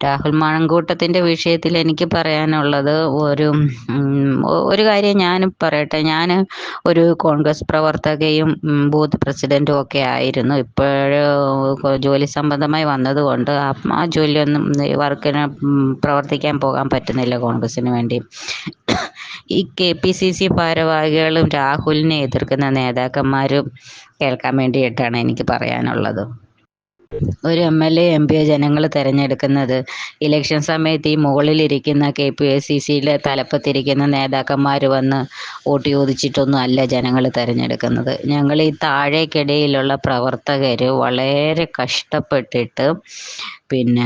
രാഹുൽ മണങ്കൂട്ടത്തിന്റെ വിഷയത്തിൽ എനിക്ക് പറയാനുള്ളത് ഒരു ഒരു കാര്യം ഞാൻ പറയട്ടെ. ഞാൻ ഒരു കോൺഗ്രസ് പ്രവർത്തകയും ബൂത്ത് പ്രസിഡന്റും ഒക്കെ ആയിരുന്നു. ഇപ്പോൾ ജോലി സംബന്ധമായി വന്നതുകൊണ്ട് ആ ജോലിയൊന്നും വർക്കിന് പ്രവർത്തിക്കാൻ പോകാൻ പറ്റുന്നില്ല കോൺഗ്രസിന് വേണ്ടി. ഈ കെ പി സി സി ഭാരവാഹികളും രാഹുലിനെ എതിർക്കുന്ന നേതാക്കന്മാരും കേൾക്കാൻ വേണ്ടിയിട്ടാണ് എനിക്ക് പറയാനുള്ളത്. ഒരു എം എൽ എ എം പിയെ ജനങ്ങൾ തിരഞ്ഞെടുക്കുന്നത്. ഇലക്ഷൻ സമയത്ത് ഈ മുകളിലിരിക്കുന്ന കെ പി എസ് സി സിയിലെ തലപ്പത്തിരിക്കുന്ന നേതാക്കന്മാർ വന്ന് വോട്ട് ചോദിച്ചിട്ടൊന്നും അല്ല ജനങ്ങൾ തിരഞ്ഞെടുക്കുന്നത്. ഞങ്ങൾ ഈ താഴേക്കിടയിലുള്ള പ്രവർത്തകർ വളരെ കഷ്ടപ്പെട്ടിട്ട് പിന്നെ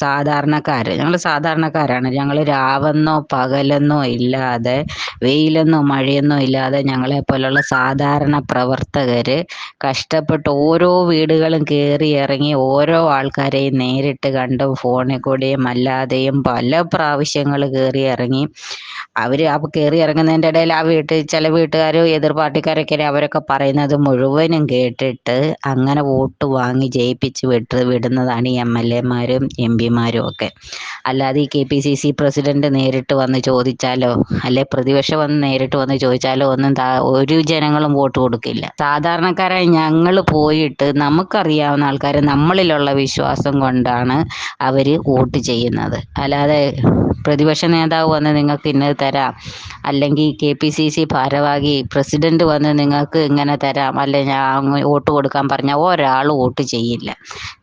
സാധാരണക്കാർ ഞങ്ങൾ സാധാരണക്കാരാണ്. ഞങ്ങൾ രാവെന്നോ പകലെന്നോ ഇല്ലാതെ വെയിലെന്നോ മഴയെന്നോ ഇല്ലാതെ ഞങ്ങളെ പോലുള്ള സാധാരണ പ്രവർത്തകർ കഷ്ടപ്പെട്ട് ഓരോ വീടുകളും കയറി ഇറങ്ങി ഓരോ ആൾക്കാരെയും നേരിട്ട് കണ്ടും ഫോണിൽ കൂടെയും അല്ലാതെയും പല പ്രാവശ്യങ്ങൾ കയറി ഇറങ്ങി. അവർ ആ കയറി ഇറങ്ങുന്നതിന്റെ ഇടയിൽ ആ വീട്ടിൽ ചില വീട്ടുകാരോ എതിർ പാർട്ടിക്കാരൊക്കെ അവരൊക്കെ പറയുന്നത് മുഴുവനും കേട്ടിട്ട് അങ്ങനെ വോട്ട് വാങ്ങി ജയിപ്പിച്ച് വിട്ട് വിടുന്നതാണ് എം എൽ എമാരും എം പിമാരും ഒക്കെ. അല്ലാതെ ഈ K P C C president നേരിട്ട് വന്ന് ചോദിച്ചാലോ അല്ലെ പ്രതിപക്ഷം വന്ന് നേരിട്ട് വന്ന് ചോദിച്ചാലോ ഒന്നും ഒരു ജനങ്ങളും വോട്ട് കൊടുക്കില്ല. സാധാരണക്കാരായി ഞങ്ങൾ പോയിട്ട് നമുക്കറിയാവുന്ന ആൾക്കാർ നമ്മളിലുള്ള വിശ്വാസം കൊണ്ടാണ് അവർ വോട്ട് ചെയ്യുന്നത്. അല്ലാതെ പ്രതിപക്ഷ നേതാവ് വന്ന് നിങ്ങൾക്ക് ഇന്നത് തരാം. അല്ലെങ്കിൽ കെ പി സി സി ഭാരവാഹി പ്രസിഡന്റ് വന്ന് നിങ്ങൾക്ക് ഇങ്ങനെ തരാം. അല്ലെ ഞാൻ വോട്ട് കൊടുക്കാൻ പറഞ്ഞ ഒരാൾ വോട്ട് ചെയ്യില്ല.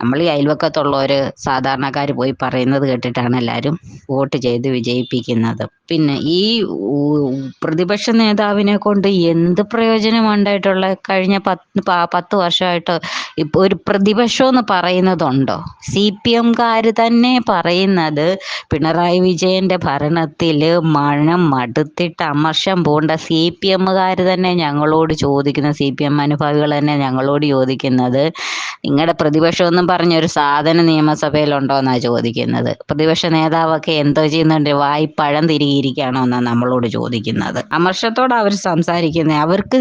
നമ്മൾ ഈ അയൽവക്കത്തുള്ളവർ സാധാരണക്കാർ പോയി പറയുന്നത് കേട്ടിട്ടാണ് എല്ലാവരും വോട്ട് ചെയ്ത് വിജയിപ്പിക്കുന്നത്. പിന്നെ ഈ പ്രതിപക്ഷ നേതാവിനെ കൊണ്ട് എന്ത് പ്രയോജനം ഉണ്ടായിട്ടുള്ള കഴിഞ്ഞ പത്ത് പത്ത് വർഷമായിട്ട് ഇപ്പൊ ഒരു പ്രതിപക്ഷം എന്ന് പറയുന്നതുണ്ടോ? സി പി എംകാർ തന്നെ പറയുന്നത് പിണറായി വിജയന്റെ ഭരണത്തിൽ മഴ മടുത്തിട്ട് അമർഷം പൂണ്ട സി പി എമ്മുകാർ തന്നെ ഞങ്ങളോട് ചോദിക്കുന്ന സി പി എം അനുഭാവികൾ തന്നെ ഞങ്ങളോട് ചോദിക്കുന്നത് നിങ്ങളുടെ പ്രതിപക്ഷം എന്നും പറഞ്ഞ ഒരു സാധനം നിയമസഭയിലുണ്ടോ എന്നാ ചോദിക്കുന്നത്? പ്രതിപക്ഷ നേതാവൊക്കെ എന്തോ ചെയ്യുന്നുണ്ട് വായി പഴം തിരികിയിരിക്കുകയാണോ എന്നാണ് നമ്മളോട് ചോദിക്കുന്നത്. അമർഷത്തോട് അവർ സംസാരിക്കുന്നത് അവർക്ക്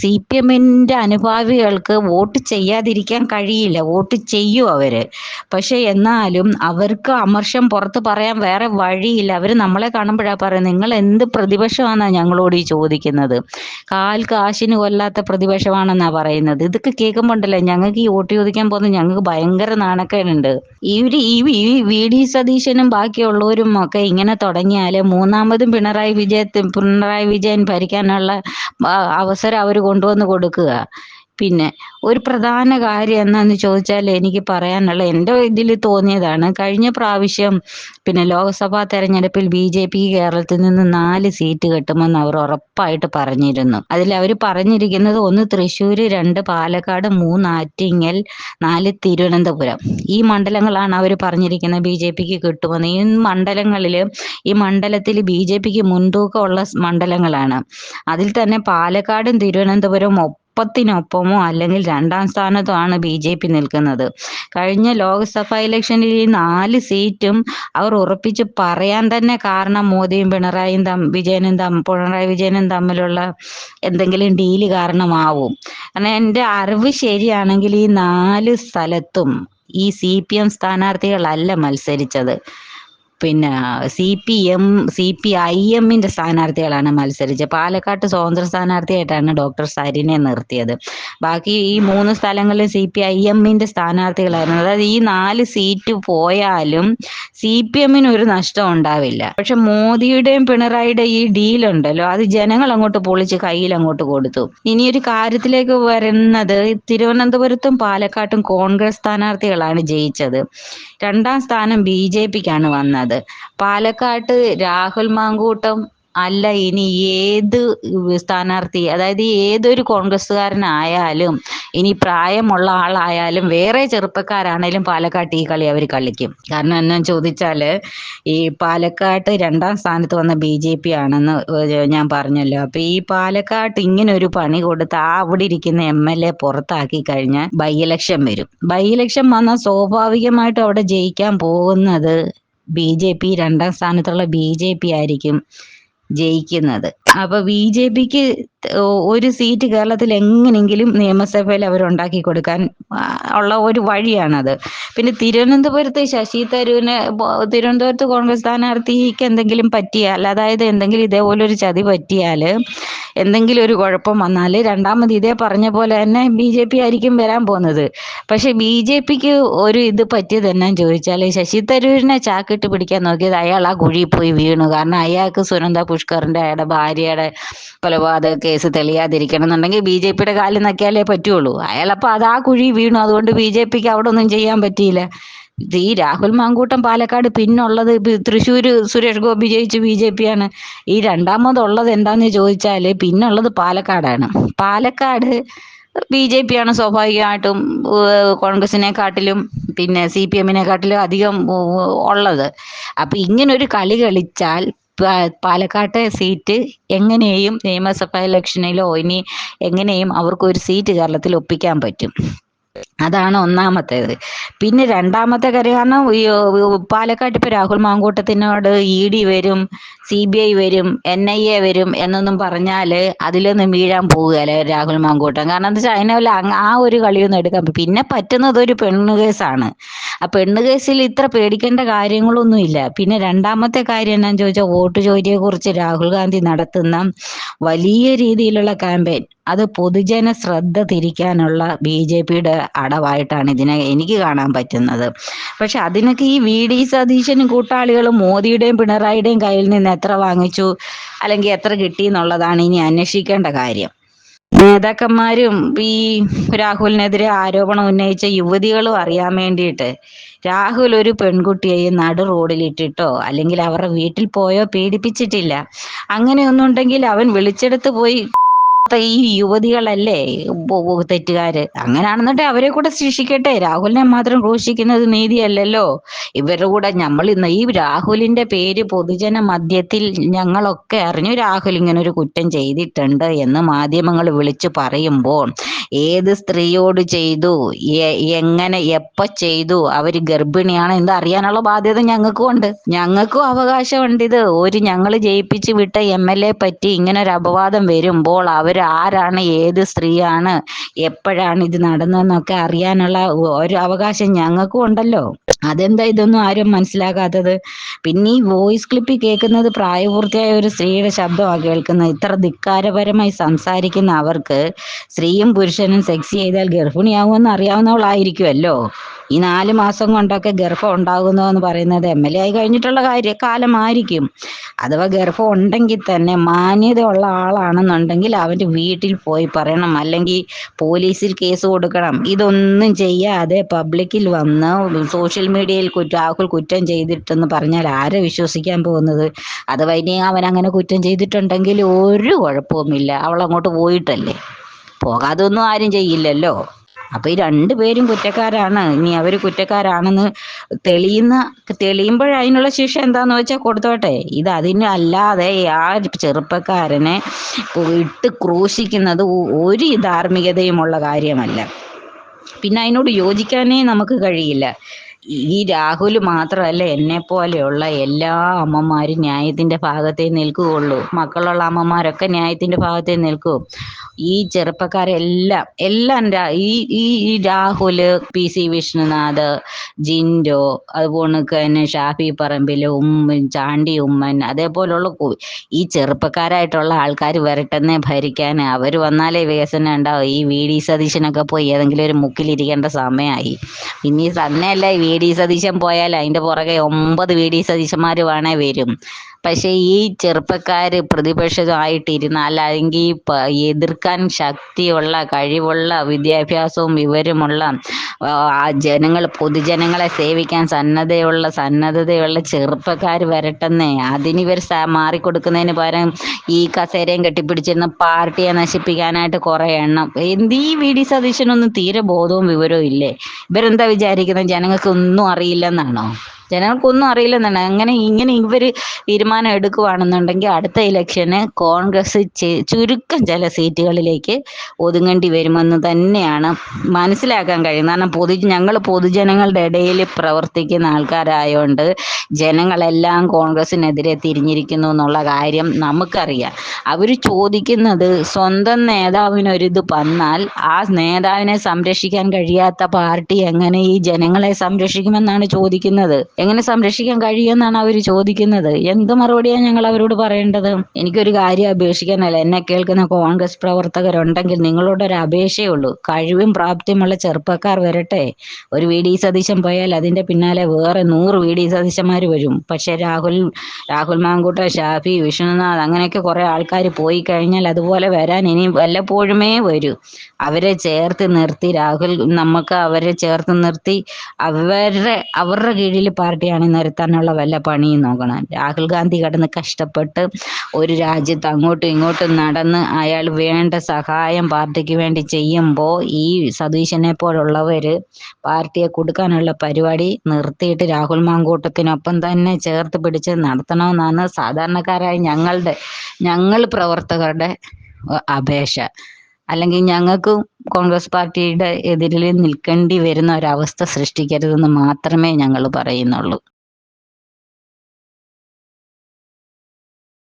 സി പി എമ്മിന്റെ അനുഭാവികൾക്ക് വോട്ട് ചെയ്യാതിരിക്കാൻ കഴിയില്ല. വോട്ട് ചെയ്യും അവർ. പക്ഷെ എന്നാലും അവർക്ക് അമർഷം പുറത്ത് പറയാൻ വേറെ വഴിയില്ല. അവർ നമ്മളെ കാണുമ്പോഴാ പറയുന്നത് നിങ്ങൾ എന്ത് പ്രതിപക്ഷമാണെന്നാണ് ഞങ്ങളോട് ഈ ചോദിക്കുന്നത്? കാൽ കാശിന് കൊല്ലാത്ത പ്രതിപക്ഷമാണെന്നാ പറയുന്നത്? ഇതൊക്കെ കേൾക്കുമ്പോൾ ഉണ്ടല്ലേ ഞങ്ങൾക്ക് ഈ വോട്ട് ചോദിക്കാൻ പോകുന്നത് ഞങ്ങൾക്ക് ഭയങ്കര നാണക്കേടുണ്ട്. ഇവർ ഈ വി ഡി സതീശനും ബാക്കിയുള്ളവരും ഒക്കെ ഇങ്ങനെ തുടങ്ങിയാൽ മൂന്നാമതും പിണറായി വിജയ പിണറായി വിജയൻ ഭരിക്കാനുള്ള അവസരം അവർ കൊണ്ടുവന്ന് കൊടുക്കുക. പിന്നെ ഒരു പ്രധാന കാര്യം എന്താന്ന് ചോദിച്ചാൽ എനിക്ക് പറയാനുള്ള എന്റെ ഇതിൽ തോന്നിയതാണ് കഴിഞ്ഞ പ്രാവശ്യം പിന്നെ ലോക്സഭാ തെരഞ്ഞെടുപ്പിൽ ബി ജെ പി കേരളത്തിൽ നിന്ന് നാല് സീറ്റ് കിട്ടുമെന്ന് അവർ ഉറപ്പായിട്ട് പറഞ്ഞിരുന്നു. അതിൽ അവർ പറഞ്ഞിരിക്കുന്നത് ഒന്ന് തൃശ്ശൂർ രണ്ട് പാലക്കാട് മൂന്ന് ആറ്റിങ്ങൽ നാല് തിരുവനന്തപുരം. ഈ മണ്ഡലങ്ങളാണ് അവർ പറഞ്ഞിരിക്കുന്നത് ബി ജെ പിക്ക് കിട്ടുമെന്ന്. ഈ മണ്ഡലങ്ങളിൽ ഈ മണ്ഡലത്തിൽ ബി ജെ പിക്ക് മുൻതൂക്കമുള്ള മണ്ഡലങ്ങളാണ്. അതിൽ തന്നെ പാലക്കാടും തിരുവനന്തപുരവും ഒപ്പത്തിനൊപ്പമോ അല്ലെങ്കിൽ രണ്ടാം സ്ഥാനത്തോ ആണ് ബി ജെ പി നിൽക്കുന്നത്. കഴിഞ്ഞ ലോക്സഭ ഇലക്ഷനിൽ ഈ നാല് സീറ്റും അവർ ഉറപ്പിച്ച് പറയാൻ തന്നെ കാരണം മോദിയും പിണറായിയും തം വിജയനും തം പിണറായി വിജയനും തമ്മിലുള്ള എന്തെങ്കിലും ഡീൽ കാരണമാവും. കാരണം എന്റെ അറിവ് ശരിയാണെങ്കിൽ ഈ നാല് സ്ഥലത്തും ഈ സി പി എം സ്ഥാനാർത്ഥികളല്ല മത്സരിച്ചത്. പിന്നെ C P M C P I എമ്മിന്റെ സ്ഥാനാർത്ഥികളാണ് മത്സരിച്ചത്. പാലക്കാട്ട് സ്വതന്ത്ര സ്ഥാനാർത്ഥിയായിട്ടാണ് ഡോക്ടർ സരിനെ നിർത്തിയത്. ബാക്കി ഈ മൂന്ന് സ്ഥലങ്ങളിൽ സി പി ഐ എമ്മിന്റെ സ്ഥാനാർത്ഥികളായിരുന്നു. അതായത് ഈ നാല് സീറ്റ് പോയാലും സി പി എമ്മിന് ഒരു നഷ്ടം ഉണ്ടാവില്ല. പക്ഷെ മോദിയുടെയും പിണറായിയുടെയും ഈ ഡീൽ ഉണ്ടല്ലോ അത് ജനങ്ങൾ അങ്ങോട്ട് പൊളിച്ച് കയ്യിൽ അങ്ങോട്ട് കൊടുത്തു. ഇനി ഒരു കാര്യത്തിലേക്ക് വരുന്നത് തിരുവനന്തപുരത്തും പാലക്കാട്ടും കോൺഗ്രസ് സ്ഥാനാർത്ഥികളാണ് ജയിച്ചത്. രണ്ടാം സ്ഥാനം ബി ജെ പിക്കാണ് വന്നത്. പാലക്കാട്ട് രാഹുൽ മാങ്കൂട്ടം അല്ല ഇനി ഏത് സ്ഥാനാർത്ഥി അതായത് ഏതൊരു കോൺഗ്രസ്സുകാരനായാലും ഇനി പ്രായമുള്ള ആളായാലും വേറെ ചെറുപ്പക്കാരാണേലും പാലക്കാട്ട് ഈ കളി അവർ കളിക്കും. കാരണം എന്നാ ചോദിച്ചാൽ ഈ പാലക്കാട്ട് രണ്ടാം സ്ഥാനത്ത് വന്ന ബി ജെ പി ആണെന്ന് ഞാൻ പറഞ്ഞല്ലോ. അപ്പൊ ഈ പാലക്കാട്ട് ഇങ്ങനെ ഒരു പണി കൊടുത്ത് ആ അവിടെ ഇരിക്കുന്ന എം എൽ എ പുറത്താക്കി കഴിഞ്ഞാൽ ബൈ ഇലക്ഷൻ വരും. ബൈ ഇലക്ഷൻ വന്നാൽ സ്വാഭാവികമായിട്ടും അവിടെ ജയിക്കാൻ പോകുന്നത് ബി ജെ പി രണ്ടാം സ്ഥാനത്തുള്ള ബി ജെ പി ആയിരിക്കും ജയിക്കുന്നത്. അപ്പൊ ബി ജെ പിക്ക് ഒരു സീറ്റ് കേരളത്തിൽ എങ്ങനെങ്കിലും നിയമസഭയിൽ അവർ ഉണ്ടാക്കി കൊടുക്കാൻ ഉള്ള ഒരു വഴിയാണത്. പിന്നെ തിരുവനന്തപുരത്ത് ശശി തരൂരിന് തിരുവനന്തപുരത്ത് കോൺഗ്രസ് സ്ഥാനാർത്ഥിക്ക് എന്തെങ്കിലും പറ്റിയാൽ അതായത് എന്തെങ്കിലും ഇതേപോലെ ഒരു ചതി പറ്റിയാൽ എന്തെങ്കിലും ഒരു കുഴപ്പം വന്നാൽ രണ്ടാമത് ഇതേ പറഞ്ഞ പോലെ തന്നെ ബി ജെ പി ആയിരിക്കും വരാൻ പോകുന്നത്. പക്ഷെ ബി ജെ പിക്ക് ഒരു ഇത് പറ്റിയത് എന്നാ ചോദിച്ചാൽ ശശി തരൂരിനെ ചാക്കിട്ട് പിടിക്കാൻ നോക്കിയത് അയാൾ ആ കുഴിയിൽ പോയി വീണു. കാരണം അയാൾക്ക് സുനന്ദ പുഷ്കറിന്റെ അയാളുടെ ഭാര്യയുടെ കൊലപാതക കേസ് തെളിയാതിരിക്കണം എന്നുണ്ടെങ്കിൽ ബി ജെ പിയുടെ കാലിൽ നക്കിയാലേ പറ്റുള്ളൂ. അയാളപ്പോൾ അത് ആ കുഴി വീണു. അതുകൊണ്ട് ബി ജെ പിക്ക് അവിടെ ഒന്നും ചെയ്യാൻ പറ്റിയില്ല. ഈ രാഹുൽ മാങ്കൂട്ടം പാലക്കാട് പിന്നുള്ളത് തൃശ്ശൂര് സുരേഷ് ഗോപി ജയിച്ച് ബി ജെ പി ആണ് ഈ രണ്ടാമതുള്ളത് എന്താന്ന് ചോദിച്ചാൽ പിന്നുള്ളത് പാലക്കാടാണ്. പാലക്കാട് ബി ജെ പി ആണ് സ്വാഭാവികമായിട്ടും കോൺഗ്രസിനെക്കാട്ടിലും പിന്നെ സി പി എമ്മിനെക്കാട്ടിലും അധികം ഉള്ളത്. അപ്പൊ ഇങ്ങനൊരു കളി കളിച്ചാൽ പാലക്കാട്ടെ സീറ്റ് എങ്ങനെയും നിയമസഭാ ഇലക്ഷനിലോ ഇനി എങ്ങനെയും അവർക്ക് ഒരു സീറ്റ് കേരളത്തിൽ ഒപ്പിക്കാൻ പറ്റും. അതാണ് ഒന്നാമത്തേത്. പിന്നെ രണ്ടാമത്തെ കാര്യം കാരണം പാലക്കാട്ട് ഇപ്പൊ രാഹുൽ മാങ്കൂട്ടത്തിനോട് ഇ ഡി വരും സി ബി ഐ വരും എൻ ഐ എ വരും എന്നൊന്നും പറഞ്ഞാൽ അതിലൊന്നും വീഴാൻ പോവുകയല്ലേ രാഹുൽ മാങ്കൂട്ടം. കാരണം എന്താ വെച്ചാൽ അതിനെ ആ ഒരു കളിയൊന്നും എടുക്കാൻ പിന്നെ പറ്റുന്നത് ഒരു പെണ്ണ് കേസാണ് ആ പെണ്ണ് കേസിൽ ഇത്ര പേടിക്കേണ്ട കാര്യങ്ങളൊന്നും ഇല്ല. പിന്നെ രണ്ടാമത്തെ കാര്യം എന്നാന്ന് ചോദിച്ചാൽ വോട്ട് ചോരിയെ കുറിച്ച് രാഹുൽ ഗാന്ധി നടത്തുന്ന വലിയ രീതിയിലുള്ള ക്യാമ്പയിൻ അത് പൊതുജന ശ്രദ്ധ തിരിക്കാനുള്ള ബി ജെ പിയുടെ അടവായിട്ടാണ് ഇതിനെ എനിക്ക് കാണാൻ പറ്റുന്നത്. പക്ഷെ അതിനൊക്കെ ഈ വി ഡി സതീശനും കൂട്ടാളികളും മോദിയുടെയും പിണറായിയുടെയും കയ്യിൽ നിന്ന് എത്ര വാങ്ങിച്ചു അല്ലെങ്കിൽ എത്ര കിട്ടി എന്നുള്ളതാണ് ഇനി അന്വേഷിക്കേണ്ട കാര്യം. നേതാക്കന്മാരും ഈ രാഹുലിനെതിരെ ആരോപണം ഉന്നയിച്ച യുവതികളും അറിയാൻ വേണ്ടിയിട്ട് രാഹുൽ ഒരു പെൺകുട്ടിയെയും നടു റോഡിൽ ഇട്ടിട്ടോ അല്ലെങ്കിൽ അവരുടെ വീട്ടിൽ പോയോ പീഡിപ്പിച്ചിട്ടില്ല അങ്ങനെയൊന്നുണ്ടെങ്കിൽ അവൻ വിളിച്ചെടുത്ത് പോയി ഈ യുവതികളല്ലേ? തെറ്റുകാര്. അങ്ങനെയാണെന്നുണ്ടെ അവരെ കൂടെ ശിക്ഷിക്കട്ടെ. രാഹുലിനെ മാത്രം ക്രൂശിക്കുന്നത് നീതിയല്ലല്ലോ. ഇവരുടെ കൂടെ നമ്മൾ ഇന്ന് ഈ രാഹുലിന്റെ പേര് പൊതുജന മധ്യത്തിൽ ഞങ്ങളൊക്കെ അറിഞ്ഞു രാഹുൽ ഇങ്ങനെ ഒരു കുറ്റം ചെയ്തിട്ടുണ്ട് എന്ന് മാധ്യമങ്ങൾ വിളിച്ചു പറയുമ്പോൾ ഏത് സ്ത്രീയോട് ചെയ്തു? എങ്ങനെ എപ്പ ചെയ്തു? അവർ ഗർഭിണിയാണ് എന്ത് അറിയാനുള്ള ബാധ്യത ഞങ്ങൾക്കും ഉണ്ട് ഞങ്ങൾക്കും അവകാശമുണ്ട് ഇത്. ഒരു ഞങ്ങൾ ജയിപ്പിച്ച് വിട്ട എം എൽ എ പറ്റി ഇങ്ങനെ ഒരു അപവാദം വരുമ്പോൾ അവർ ആരാണ് ഏത് സ്ത്രീയാണ് എപ്പോഴാണ് ഇത് നടന്നതെന്നൊക്കെ അറിയാനുള്ള ഒരു അവകാശം ഞങ്ങൾക്കും ഉണ്ടല്ലോ. അതെന്താ ഇതൊന്നും ആരും മനസ്സിലാക്കാത്തത് പിന്നെ ഈ വോയിസ് ക്ലിപ്പിൽ കേൾക്കുന്നത് പ്രായപൂർത്തിയായ ഒരു സ്ത്രീയുടെ ശബ്ദമാണ് കേൾക്കുന്നത്. ഇത്ര ധിക്കാരപരമായി സംസാരിക്കുന്ന അവർക്ക് സ്ത്രീയും പുരുഷനും സെക്സ് ചെയ്താൽ ഗർഭിണിയാവുമെന്ന് അറിയാവുന്നവളായിരിക്കുമല്ലോ. ഈ നാല് മാസം കൊണ്ടൊക്കെ ഗർഭം ഉണ്ടാകുന്നു എന്ന് പറയുന്നത് എം എൽ എ ആയി കഴിഞ്ഞിട്ടുള്ള കാര്യ കാലമായിരിക്കും. അഥവാ ഗർഭം ഉണ്ടെങ്കിൽ തന്നെ മാന്യത ഉള്ള ആളാണെന്നുണ്ടെങ്കിൽ അവന്റെ വീട്ടിൽ പോയി പറയണം. അല്ലെങ്കിൽ പോലീസിൽ കേസ് കൊടുക്കണം. ഇതൊന്നും ചെയ്യാതെ പബ്ലിക്കിൽ വന്ന് സോഷ്യൽ മീഡിയയിൽ രാഹുൽ കുറ്റം ചെയ്തിട്ടെന്ന് പറഞ്ഞാൽ ആരെ വിശ്വസിക്കാൻ പോകുന്നത്? അഥവാ ഇനി അവൻ അങ്ങനെ കുറ്റം ചെയ്തിട്ടുണ്ടെങ്കിൽ ഒരു കുഴപ്പവുമില്ല. അവൾ അങ്ങോട്ട് പോയിട്ടല്ലേ? പോകാതെ ഒന്നും ആരും ചെയ്യില്ലല്ലോ. അപ്പൊ ഈ രണ്ടുപേരും കുറ്റക്കാരാണ്. ഇനി അവർ കുറ്റക്കാരാണെന്ന് തെളിയുന്ന തെളിയുമ്പോൾ അതിനുള്ള ശിക്ഷ എന്താന്ന് വെച്ചാൽ കൊടുത്തോട്ടെ. ഇത് അതിന് അല്ലാതെ ആ ചെറുപ്പക്കാരനെ ഇട്ട് ക്രൂശിക്കുന്നത് ഒരു ധാർമ്മികതയുമുള്ള കാര്യമല്ല. പിന്നെ അതിനോട് യോജിക്കാനേ നമുക്ക് കഴിയില്ല. ഈ രാഹുൽ മാത്രമല്ല എന്നെ പോലെയുള്ള എല്ലാ അമ്മമാരും ന്യായത്തിന്റെ ഭാഗത്തെ നിൽക്കുകയുള്ളൂ. മക്കളുള്ള അമ്മമാരൊക്കെ ന്യായത്തിന്റെ ഭാഗത്തെ നിൽക്കൂ. ഈ ചെറുപ്പക്കാരെല്ലാം എല്ലാം ഈ ഈ രാഹുൽ പി സി വിഷ്ണുനാഥ് ജിൻഡോ അതുപോലെ തന്നെ ഷാഫി പറമ്പിൽ ഉമ്മൻ ചാണ്ടി ഉമ്മൻ അതേപോലുള്ള ഈ ചെറുപ്പക്കാരായിട്ടുള്ള ആൾക്കാർ വരട്ടെന്നെ ഭരിക്കാൻ അവർ വന്നാലേ വികസനം ഉണ്ടാവും. ഈ വി ഡി സതീശനൊക്കെ പോയി ഏതെങ്കിലും ഒരു മുക്കിലിരിക്കേണ്ട സമയമായി. ഇനി തന്നെയല്ല ഈ വി ഡി സതീശൻ പോയാൽ അതിന്റെ പുറകെ ഒമ്പത് വി ഡി സതീശന്മാർ വേണേ വരും. പക്ഷെ ഈ ചെറുപ്പക്കാര് പ്രതിപക്ഷമായിട്ടിരുന്നാൽ അല്ലെങ്കിൽ എതിർക്കാൻ ശക്തിയുള്ള കഴിവുള്ള വിദ്യാഭ്യാസവും വിവരമുള്ള ജനങ്ങൾ പൊതുജനങ്ങളെ സേവിക്കാൻ സന്നദ്ധയുള്ള സന്നദ്ധതയുള്ള ചെറുപ്പക്കാർ വരട്ടെന്നേ ഇവർ മാറിക്കൊടുക്കുന്നതിന് പകരം ഈ കസേരയും കെട്ടിപ്പിടിച്ചിരുന്ന പാർട്ടിയെ നശിപ്പിക്കാനായിട്ട് കുറെ എണ്ണം. എന്ത് ഈ വി. ഡി. സതീശനൊന്നും തീരെ ബോധവും വിവരവും ഇല്ലേ? ഇവരെന്താ വിചാരിക്കുന്നത് ജനങ്ങൾക്ക് ഒന്നും അറിയില്ലെന്നാണോ? ജനങ്ങൾക്കൊന്നും അറിയില്ലെന്നാണ് അങ്ങനെ ഇങ്ങനെ ഇവർ തീരുമാനം എടുക്കുവാണെന്നുണ്ടെങ്കിൽ അടുത്ത ഇലക്ഷന് കോൺഗ്രസ് ചുരുക്കം ചില സീറ്റുകളിലേക്ക് ഒതുങ്ങേണ്ടി വരുമെന്ന് തന്നെയാണ് മനസ്സിലാക്കാൻ കഴിയുന്നത്. കാരണം പൊതു ഞങ്ങൾ പൊതുജനങ്ങളുടെ ഇടയിൽ പ്രവർത്തിക്കുന്ന ആൾക്കാരായതുകൊണ്ട് ജനങ്ങളെല്ലാം കോൺഗ്രസിനെതിരെ തിരിഞ്ഞിരിക്കുന്നു എന്നുള്ള കാര്യം നമുക്കറിയാം. അവർ ചോദിക്കുന്നത് സ്വന്തം നേതാവിനൊരിത് വന്നാൽ ആ നേതാവിനെ സംരക്ഷിക്കാൻ കഴിയാത്ത പാർട്ടി എങ്ങനെ ഈ ജനങ്ങളെ സംരക്ഷിക്കുമെന്നാണ് ചോദിക്കുന്നത്. എങ്ങനെ സംരക്ഷിക്കാൻ കഴിയുമെന്നാണ് അവർ ചോദിക്കുന്നത്. എന്ത് മറുപടിയാണ് ഞങ്ങൾ അവരോട് പറയേണ്ടത്? എനിക്കൊരു കാര്യം അപേക്ഷിക്കാനല്ല എന്നെ കേൾക്കുന്ന കോൺഗ്രസ് പ്രവർത്തകരുണ്ടെങ്കിൽ നിങ്ങളോട് ഒരു അപേക്ഷയേ ഉള്ളൂ. കഴിവും പ്രാപ്തിയുമുള്ള ചെറുപ്പക്കാർ വരട്ടെ. ഒരു വി ഡി സതീശൻ പോയാൽ അതിന്റെ പിന്നാലെ വേറെ നൂറ് വി ഡി സതീശന്മാർ വരും. പക്ഷെ രാഹുൽ രാഹുൽ മാങ്കൂട്ട ഷാഫി വിഷ്ണുനാഥ് അങ്ങനെയൊക്കെ കുറെ ആൾക്കാർ പോയി കഴിഞ്ഞാൽ അതുപോലെ വരാൻ ഇനി വല്ലപ്പോഴുമേ വരൂ. അവരെ ചേർത്ത് നിർത്തി രാഹുൽ നമുക്ക് അവരെ ചേർത്ത് നിർത്തി അവരുടെ അവരുടെ കീഴിൽ പാർട്ടി നിരത്താനുള്ള വല്ല പണിയും നോക്കണം. രാഹുൽ ഗാന്ധി കടന്ന് കഷ്ടപ്പെട്ട് ഒരു രാജ്യത്ത് അങ്ങോട്ടും ഇങ്ങോട്ടും നടന്ന് അയാൾ വേണ്ട സഹായം പാർട്ടിക്ക് വേണ്ടി ചെയ്യുമ്പോൾ ഈ സതീശനെ പോലുള്ളവർ പാർട്ടിയെ കൊടുക്കാനുള്ള പരിപാടി നിർത്തിയിട്ട് രാഹുൽ മാങ്കൂട്ടത്തിനൊപ്പം തന്നെ ചേർത്ത് പിടിച്ച് നടത്തണമെന്നാണ് സാധാരണക്കാരായ ഞങ്ങളുടെ ഞങ്ങൾ പ്രവർത്തകരുടെ അപേക്ഷ. അല്ലെങ്കിൽ ഞങ്ങൾക്കും കോൺഗ്രസ് പാർട്ടിയുടെ എതിരിൽ നിൽക്കേണ്ടി വരുന്ന ഒരവസ്ഥ സൃഷ്ടിക്കരുതെന്ന് മാത്രമേ ഞങ്ങൾ പറയുന്നുള്ളൂ.